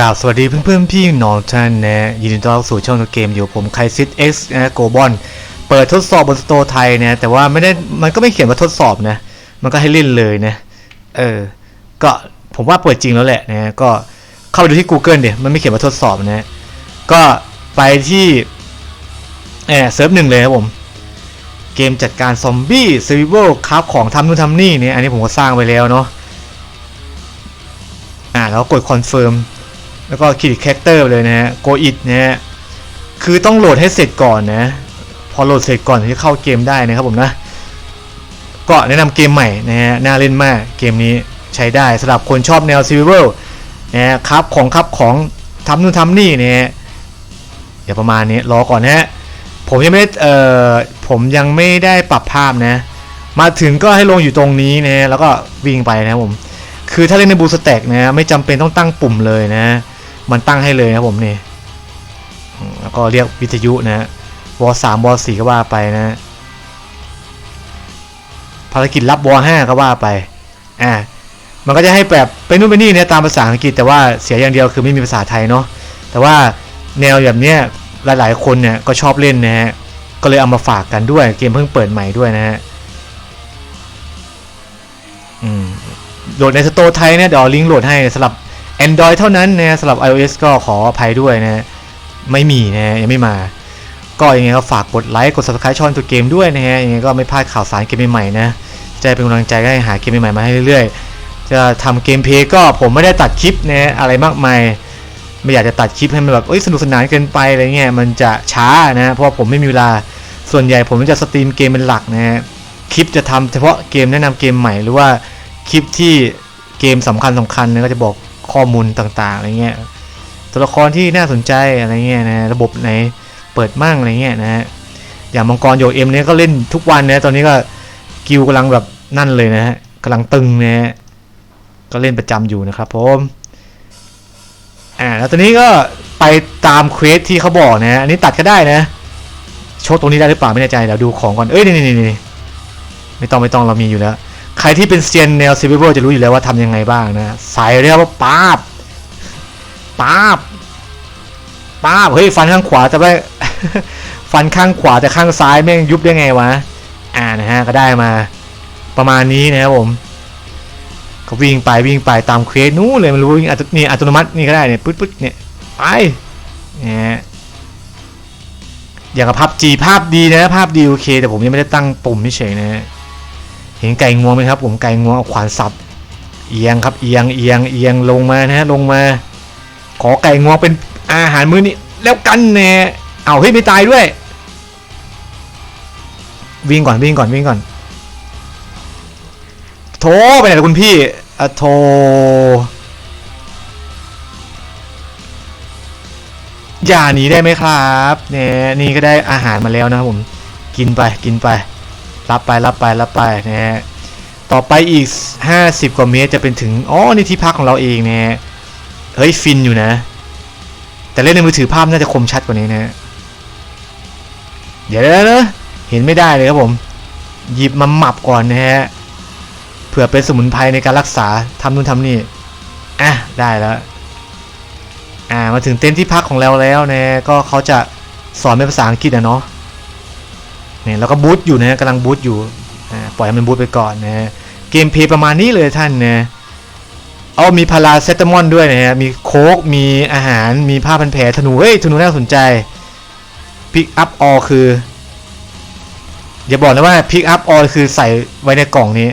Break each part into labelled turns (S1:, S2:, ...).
S1: กราบสวัสดีเพื่อนๆพี่น้องท่านนะยินดีต้อนรับสู่ช่องเกมอยู่ผมไคซิต X นะโกบอลเปิดทดสอบบนสโตไทยนะแต่ว่าไม่ได้มันก็ไม่เขียนว่าทดสอบนะ มันก็ให้เล่นเลยนะ เออ ก็ผมว่าเปิดจริงแล้วแหละนะก็เข้าไปดูที่ Google เดี๋ยมันไม่เขียนว่าทดสอบนะ ก็ไปที่แอบเซิร์ฟหนึ่งเลยครับผม เกมจัดการซอมบี้ซอร์วิเวลครับของทำนู่นทำนี่เนี่ยอันนี้ผมก็สร้างไว้แล้วเนาะอ่าแล้วกดคอนเฟิร์ม แล้วก็คลิกแคคเตอร์เลยนะฮะ go it นะฮะคือต้องโหลดให้เสร็จก่อนนะ พอโหลดเสร็จก่อนถึงจะเข้าเกมได้นะครับผมนะก็แนะนำเกมใหม่นะฮะน่าเล่นมากเกมนี้ใช้ได้สำหรับคนชอบแนว c i v i l นะฮะครับของครับของทำนู่นทำนี่นะฮะเดี๋ยวประมาณนี้รอก่อนนะฮะผมยังไม่ได้เอ่อผมยังไม่ได้ปรับภาพนะ มาถึงก็ให้ลงอยู่ตรงนี้นะแล้วก็วิ่งไปนะครับผมคือถ้าเล่นในบูสแต็กนะไม่จำเป็นต้องตั้งปุ่มเลยนะ มันตั้งให้เลยนะครับผมนี่แล้วก็เรียกวิทยุนะวอสามวอสี่ก็ว่าไปนะ ภารกิจรับวอห้าก็ว่าไป อ่า มันก็จะให้แบบไปนู่นไปนี่เนี่ยตามภาษาอังกฤษแต่ว่าเสียอย่างเดียวคือไม่มีภาษาไทยเนาะ แต่ว่าแนวแบบเนี้ยหลายๆ คนเนี่ยก็ชอบเล่นนะฮะ ก็เลยเอามาฝากกันด้วย เกมเพิ่งเปิดใหม่ด้วยนะฮะ อืม โหลดในสโตร์ไทยเนี่ยเดี๋ยวลิงก์โหลดให้สำหรับ Android เท่านั้นนะสำหรับ iOS ก็ขออภัยด้วยนะไม่มีนะยังไม่มา ก็ยังไงก็ฝากกดไลค์กด subscribe ช่องตัวเกมด้วยนะฮะยังไงก็ไม่พลาดข่าวสารเกมใหม่ๆนะจะเป็นกำลังใจให้หาเกมใหม่ๆมาให้เรื่อยๆ จะทำเกมเพลย์ก็ผมไม่ได้ตัดคลิปนะอะไรมากมายไม่อยากจะตัดคลิปให้มันแบบสนุกสนานเกินไปอะไรเงี้ยมันจะช้านะเพราะผมไม่มีเวลาส่วนใหญ่ผมจะสตรีมเกมเป็นหลักนะฮะคลิปจะทำเฉพาะเกมแนะนำเกมใหม่หรือว่าคลิปที่เกมสำคัญสำคัญนะก็จะบอก ข้อมูลต่างๆอะไรเงี้ยตัวละครที่น่าสนใจอะไรเงี้ยนะระบบไหนเปิดมั่งอะไรเงี้ยนะฮะอย่างมังกรโยเอ็มเนี่ยก็เล่นทุกวันนะตอนนี้ก็กิวกำลังแบบนั่นเลยนะฮะกำลังตึงนะฮะก็เล่นประจำอยู่นะครับผมอ่าแล้วตอนนี้ก็ไปตามเควสที่เขาบอกนะอันนี้ตัดก็ได้นะโชว์ตรงนี้ได้หรือเปล่าไม่แน่ใจเดี๋ยวดูของก่อนเอ้ยนี่นี่นี่ไม่ต้องไม่ต้องเรามีอยู่แล้ว ใครที่เป็นเซียนแนวซีเวอร์จะรู้อยู่แล้วว่าทำยังไงบ้างนะใส่เรียกว่าป้าบป้าบป้าบเฮ้ยฟันข้างขวาแต่ไม่ฟันข้างขวาแต่ข้างซ้ายแม่งยุบได้ไงวะอ่านะฮะก็ได้มาประมาณนี้นะครับผมก็วิ่งไปวิ่งไปตามเควสนู้นเลยไม่รู้วิ่งอัตนี่อัตโนมัตินี่ก็ได้เนี่ยปึ๊ดปึ๊ดเนี่ยไปเนี่ยอย่างกับภาพจีภาพดีนะภาพดีโอเค แต่ผมยังไม่ได้ตั้งปุ่มเฉยนะ ห็นไก่งวงไหมครับ ผมไก่งวงเอาขวานสับเอียงครับเอียงเอียงเอียงลงมานะฮะลงมา ขอไก่งวงเป็นอาหารมื้อนี้แล้วกันแน่เอาเฮ้ยไม่ตายด้วย วิ่งก่อนวิ่งก่อนวิ่งก่อนโทรไปไหนล่ะคุณพี่อะโทรอย่าหนีได้ไหมครับเนี่ยนี่ก็ได้อาหารมาแล้วนะครับผม กินไปกินไป รับไปรับไปรับไปนะฮะต่อไปอีก 50 กว่าเมตรจะเป็นถึงอ๋อนี่ที่พักของเราเองนะฮะเฮ้ยฟินอยู่นะ แต่เล่นในมือถือภาพน่าจะคมชัดกว่านี้นะฮะเดี๋ยวนะเห็นไม่ได้เลยครับผม หยิบมาหมับก่อนนะฮะเผื่อเป็นสมุนไพรในการรักษาทำนู่นทำนี่อะได้แล้วอ่ามาถึงเต็นท์ที่พักของเราแล้วนะก็เขาจะสอนเป็นภาษาอังกฤษอะเนาะ เนี่ยแล้วก็บูทอยู่นะกำลังบูทอยู่อ่าปล่อยให้มันบูทไปก่อนนะเกมเพย์ประมาณนี้เลยท่านนะเอามีพาราเซตามอลด้วยนะฮะมีโค้กมีอาหารมีผ้าพันแผลธนูเฮ้ยธนูน่าสนใจพิกอัพออคืออย่าบอกนะว่าพิกอัพออคือใส่ไว้ในกล่องนี้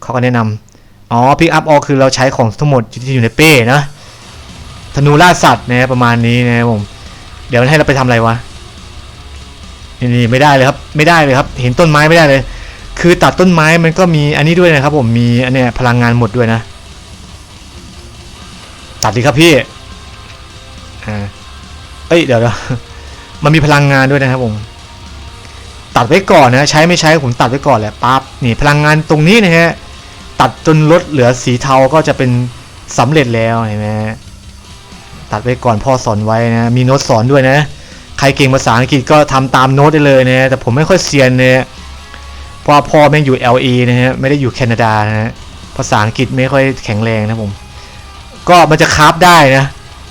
S1: เขาก็แนะนำอ๋อพิกอัพออคือเราใช้ของทั้งหมดที่อยู่ในเป้นะธนูล่าสัตว์นะประมาณนี้นะผมเดี๋ยวมันให้เราไปทำอะไรวะ นี่ไม่ได้เลยครับไม่ได้เลยครับ เห็นต้นไม้ไม่ได้เลย คือตัดต้นไม้มันก็มีอันนี้ด้วยนะครับ ผมมีอันเนี้ยพลังงานหมดด้วยนะ ตัดดีครับพี่อ่าเอ้ยเดี๋ยวเดี๋ยวมันมีพลังงานด้วยนะครับผม ตัดไว้ก่อนนะ ใช้ไม่ใช้ผมตัดไว้ก่อนแหละปั๊บนี่พลังงานตรงนี้นะฮะตัดจนลดเหลือสีเทาก็จะเป็นสำเร็จแล้วเห็นไหมตัดไว้ก่อนพ่อสอนไว้นะ มีโน้ตสอนด้วยนะ รเก่งภาษาอังกฤษก็ทำตามโน้ตได้เลยนะแต่ผมไม่ค่อยเซียนเนี่ยเพราะพ่อแม่งอยู่ LA นะฮะไม่ได้อยู่แคนาดานะฮะภาษาอังกฤษไม่ค่อยแข็งแรงนะผม ก็มันจะคราฟได้นะ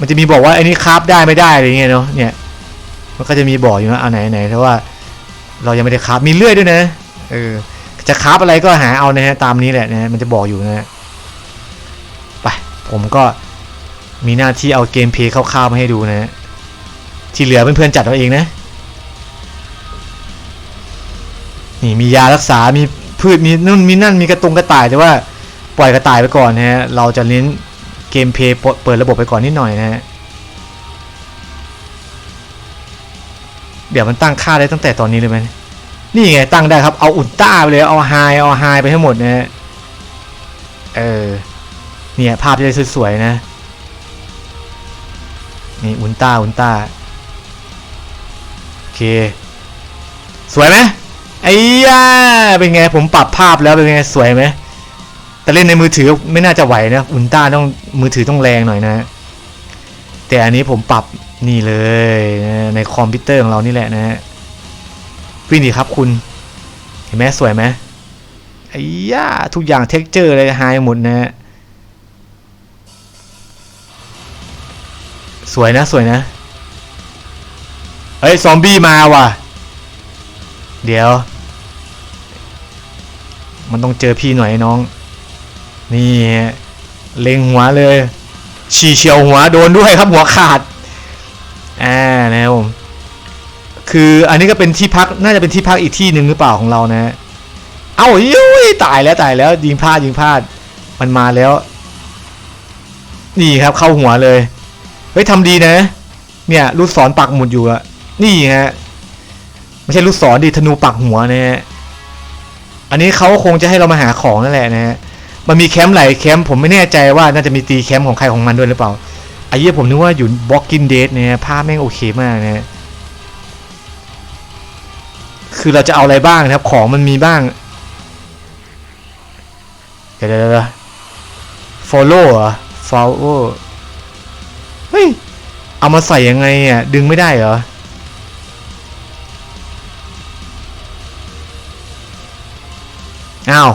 S1: มันจะมีบอกว่าไอ้นี่คราฟได้ไม่ได้อะไรเงี้ยเนาะเนี่ยมันก็จะมีบอกอยู่นะเอาไหนไหนแต่ว่าเรายังไม่ได้คราฟมีเลื่อยด้วยนะเออจะคราฟอะไรก็หาเอานะฮะตามนี้แหละนะมันจะบอกอยู่นะฮะไปผมก็มีหน้าที่เอาเกมเพลย์คร่าวๆมาให้ดูนะฮะ ที่เหลือเพื่อนๆจัดเอาเองนะ นี่มียารักษา มีพืช มีนู่น มีนั่น มีกระตุงกระต่าย แต่ว่าปล่อยกระต่ายไปก่อนนะฮะ เราจะเน้นเกมเพย์เปิดระบบไปก่อนนิดหน่อยนะฮะ เดี๋ยวมันตั้งค่าได้ตั้งแต่ตอนนี้เลยไหมนี่ไงตั้งได้ครับ เอาอุลต้าไปเลย เอาไฮ เอาไฮไปให้หมดนะฮะ เออ เนี่ยภาพจะได้สวยๆนะ นี่อุลต้าอุลต้า เค สวยไหมไอ้ย่าเป็นไงผมปรับภาพแล้วเป็นไงสวยไหมแต่เล่นในมือถือไม่น่าจะไหวนะอุลตร้าต้องมือถือต้องแรงหน่อยนะแต่อันนี้ผมปรับนี่เลยนะในคอมพิวเตอร์ของเรานี่แหละนะฮะวิ่งดีครับคุณ เห็นไหมสวยไหมไอ้ย่าทุกอย่างเท็กเจอร์เลยไฮหมดนะฮะสวยนะสวยนะ เฮ้ย ซอมบี้มาว่ะ เดี๋ยว มันต้องเจอพี่หน่อยน้อง นี่ฮะเล็งหัวเลย ฉี่เฉียวหัวโดนด้วยครับหัวขาด อ่านะครับผมคืออันนี้ก็เป็นที่พักน่าจะเป็นที่พักอีกที่หนึ่งหรือเปล่าของเรานะ เอ้ายุ้ยตายแล้วตายแล้วยิงพลาดยิงพลาด มันมาแล้ว นี่ครับเข้าหัวเลย เฮ้ยทำดีนะ เนี่ยลูกศรปักหมุดอยู่อะ นี่ฮะไม่ใช่ลูกศรดิธนูปักหัวนะฮะอันนี้เขาคงจะให้เรามาหาของนั่นแหละนะฮะมันมีแคมป์หลายแคมป์ผมไม่แน่ใจว่าน่าจะมีตีแคมป์ของใครของมันด้วยหรือเปล่าไอ้เหี้ยผมนึกว่าอยู่บล็อกกินเดทเนี่ยภาพแม่งโอเคมากนะฮะคือเราจะเอาอะไรบ้างนะครับ ของมันมีบ้างเดี๋ยวเดี๋ยวเดี๋ยว follow เหรอ follow เฮ้ยเอามาใส่ยังไงอะดึงไม่ได้เหรอ อ้าว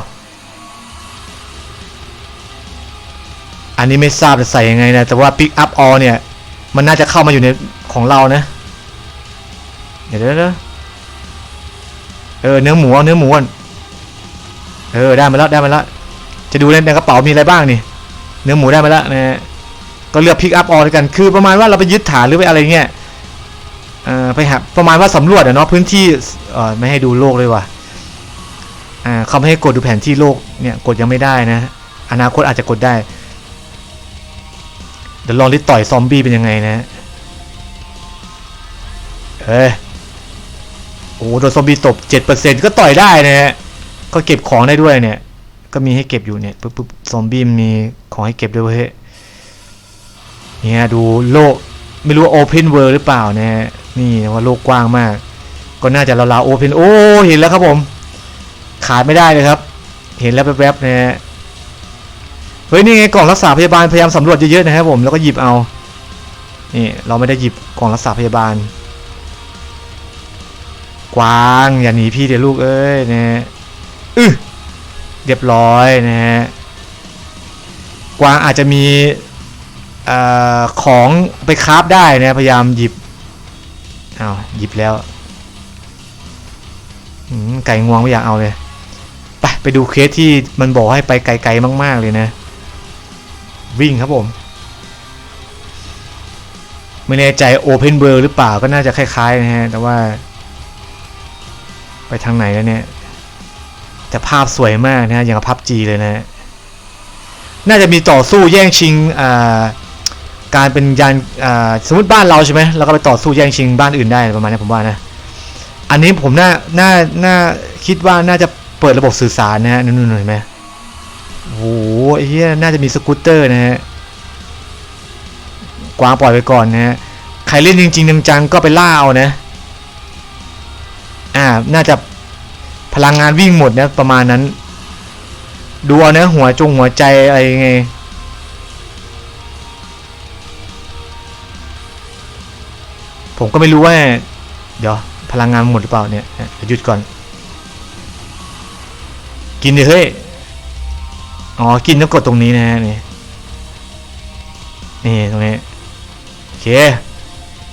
S1: อันนี้ไม่ทราบจะใส่ยังไงนะ แต่ว่า pick up all เนี่ย มันน่าจะเข้ามาอยู่ในของเรานะ เดี๋ยวเดี๋ยวเดี๋ยวเออ เนื้อหมูเอาเนื้อหมูก่นเออ ได้มาแล้ว ได้มาแล้ว จะดูในกระเป๋ามีอะไรบ้างนี่ เนื้อหมูได้มาแล้วนะ ก็เลือกพิกอัพออด้วยกัน คือประมาณว่าเราไปยึดฐานหรือไปอะไรเงี้ย เออไปหาประมาณว่าสำรวจอะเนาะพื้นที่ เออไม่ให้ดูโลกเลยว่ะ เขาไม่ให้กดดูแผนที่โลกเนี่ยกดยังไม่ได้นะ อนาคตอาจจะกดได้ เดี๋ยวลองดิต่อยซอมบี้เป็นยังไงนะเฮ้ยโอ้โดนซอมบี้ตบ7%ก็ต่อยได้นะฮะก็เก็บของได้ด้วยเนี่ย ก็มีให้เก็บอยู่เนี่ยปุ๊บปุ๊บซอมบี้มีของให้เก็บด้วยเว้ยเนี่ยดูโลกไม่รู้ว่าโอเพนเวิร์หรือเปล่านะฮะนี่ว่าโลกกว้างมาก ก็น่าจะราวๆโอเพนโอ้เห็นแล้วครับผม ขาดไม่ได้เลยครับ เห็นแล้วแวบๆนะฮะเฮ้ยนี่ไงกล่องรักษาพยาบาลพยายามสำรวจเยอะๆนะครับผมแล้วก็หยิบเอานี่เราไม่ได้หยิบกล่องรักษาพยาบาล กวางอย่าหนีพี่เดี๋ยวลูกเอ้ยนะฮะอือเรียบร้อยนะฮะกวางอาจจะมีอ่อของไปคราฟได้นะพยายามหยิบอ้าวหยิบแล้วไก่งวงไม่อยากเอาเลย ไปดูเคสที่มันบอกให้ไปไกลๆมาก ๆ เลยนะ วิ่งครับผม ไม่แน่ใจ Open World หรือเปล่าก็น่าจะคล้าย ๆ นะฮะ แต่ว่า ไปทางไหนแล้วเนี่ย แต่ภาพสวยมากนะฮะ อย่างกับพับจีเลยนะฮะน่าจะมีต่อสู้แย่งชิงอ่าการเป็นยานอ่าสมมติบ้านเราใช่ไหมเราก็ไปต่อสู้แย่งชิงบ้านอื่นได้ประมาณนี้ผมว่านะอันนี้ผมน่าน่าน่าคิดว่าน่าจะ เปิดระบบสื่อสารนะฮะนู่นๆเห็นไหมโอ้โหไอ้เหี้ยน่าจะมีสกูตเตอร์นะฮะกวางปล่อยไปก่อนนะฮะใครเล่นจริงๆจังๆก็ไปล่าเอานะ อ่า น่าจะพลังงานวิ่งหมดนะประมาณนั้น ดูเอานะหัวจงหัวใจอะไรไงผมก็ไม่รู้ว่า เดี๋ยวพลังงานหมดหรือเปล่าเนี่ยเดี๋ยวหยุดก่อน กินดิเฮ้ย อ๋อ กินต้องกดตรงนี้นะฮะนี่ นี่ตรงนี้ โอเค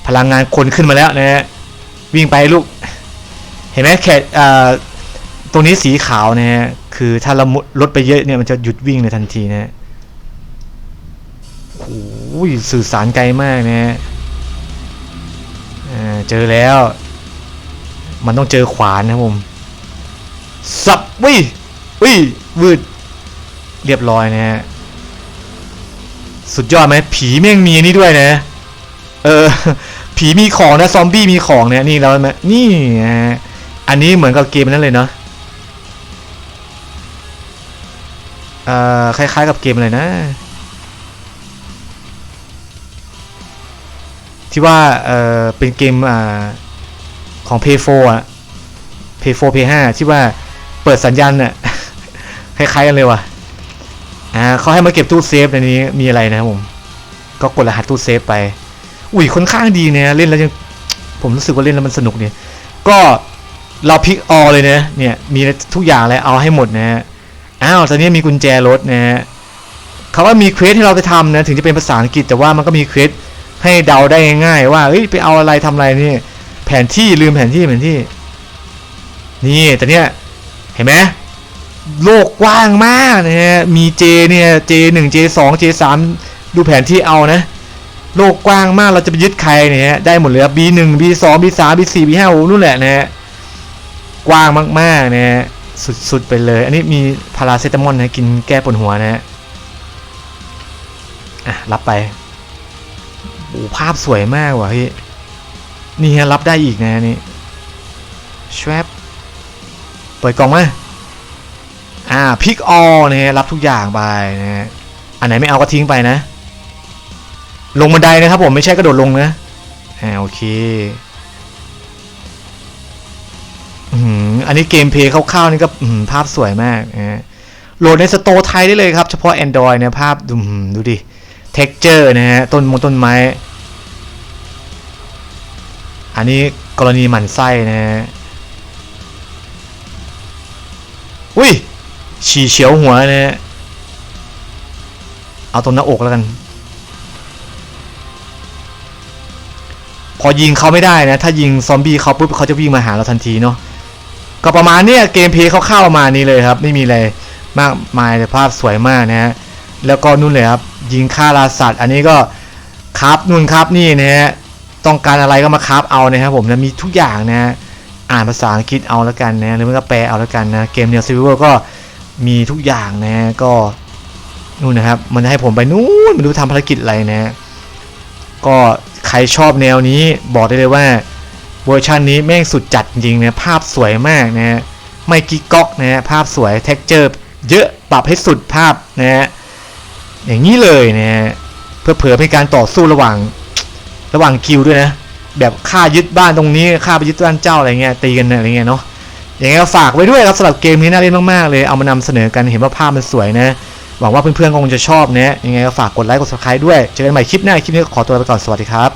S1: พลังงานคนขึ้นมาแล้วนะฮะ วิ่งไปลูก เห็นไหมแขกอ่าตรงนี้สีขาวนะฮะ คือถ้าเราลดไปเยอะเนี่ยมันจะหยุดวิ่งเลยทันทีนะฮะโอ้ยสื่อสารไกลมากนะฮะอ่าเจอแล้ว มันต้องเจอขวานนะผมสับวิ วิวืดเรียบร้อยนะฮะสุดยอดไหมผีแม่งมีนี่ด้วยนะ เออ ผีมีของนะซอมบี้มีของเนี่ยนี่เรามนี่ฮะอันนี้เหมือนกับเกมนั้นเลยเนาะเอ่อคล้ายๆกับเกมอะไรนะ ที่ว่าเออเป็นเกมอ่าของ p 4อะ p 4 p 5ที่ว่าเปิดสัญญาณน่ะ คล้ายๆกันเลยว่ะอ่าเขาให้มาเก็บตู้เซฟในนี้มีอะไรนะครับผมก็กดรหัสตู้เซฟไป อุ้ยค่อนข้างดีเนะเล่นแล้วยังผมรู้สึกว่าเล่นแล้วมันสนุกเนี่ย ก็เราพลิกออเลยนะเนี่ยมีทุกอย่างเลยเอาให้หมดนะฮะอ้าวตอนนี้มีกุญแจรถนะฮะเขาว่ามีเควสให้เราไปทำนะถึงจะเป็นภาษาอังกฤษแต่ว่ามันก็มีเควสให้เดาได้ง่ายๆว่าเอ้ยไปเอาอะไรทำอะไรนี่ แผนที่ลืมแผนที่แผนที่ นี่แต่เนี้ยเห็นไหม โลกกว้างมากนะฮะ มี J เนี่ย J1 J2 J3 ดูแผนที่เอานะ โลกกว้างมากเราจะไปยึดใครเนี่ยได้หมดเลยครับ B1 B2 B3 B4 B5 โอ้นู่นแหละนะฮะ กว้างมากๆนะฮะ สุดๆไปเลย อันนี้มีพาราเซตามอลนะกินแก้ปวดหัวนะฮะ อะ รับไปโอ้ภาพสวยมากว่ะพี่นี่ฮะรับได้อีกนะนี่ชวบเปิดกล่องมา อ่าพิกออนะฮะรับทุกอย่างไปนะฮะอันไหนไม่เอาก็ทิ้งไปนะ ลงบันไดนะครับผมไม่ใช่กระโดดลงนะอ่าโอเคอืมอันนี้เกมเพย์คร่าวๆนี่ก็ภาพสวยมากนะฮะโหลดในสโตร์ไทยได้เลยครับ เฉพาะ Android เนี่ยภาพดูดูดิ texture นะฮะต้นมงต้นไม้ อันนี้กรณีหมั่นไส้นะฮะอุ้ย ฉี่เฉียวหัวนะฮะเอาตรงหน้าอกแล้วกัน พอยิงเขาไม่ได้นะ ถ้ายิงซอมบี้เขาปุ๊บเขาจะวิ่งมาหาเราทันทีเนาะ ก็ประมาณเนี้ยเกมเพลย์เขาเข้าประมาณนี้เลยครับ ไม่มีอะไรมากมายแต่ภาพสวยมากนะฮะ แล้วก็นู่นเลยครับ ยิงฆ่าราสัตว์ อันนี้ก็ครับนู่นครับนี่นะฮะ ต้องการอะไรก็มาครับเอานะครับผมนะมีทุกอย่างนะฮะอ่านภาษาอังกฤษเอาแล้วกันนะหรือไม่ก็แปลเอาแล้วกันนะ เกมเนียซิเวอร์ก็ มีทุกอย่างนะก็นู่นนะครับ มันจะให้ผมไปนู่นไมาดูทำภารกิจอะไรนะ ก็ใครชอบแนวนี้บอกได้เลยว่าเวอร์ชันนี้แม่งสุดจัดจริงนะภาพสวยมากนะไม่กิ๊กก๊อกนะภาพสวยเท็กเจอร์เยอะปรับให้สุดภาพนะอย่างนี้เลยนะเพื่อเผื่อเป็นการต่อสู้ระหว่าง ระหว่างคิวด้วยนะ แบบค่ายึดบ้านตรงนี้ค่าไปยึดบ้านเจ้าอะไรเงี้ยตีกันอะไรเงี้ยเนาะ อย่างเงี้ยฝากไว้ด้วยครับสำหรับเกมนี้น่าเล่นมากๆเลยเอามานำเสนอกันเห็นว่าภาพมันสวยนะหวังว่าเพื่อนๆคงจะชอบนะยังไงก็ฝากกดไลค์กดซับสไครต์ด้วยเจอกันใหม่คลิปหน้าคลิปนี้ขอตัวไปก่อนสวัสดีครับ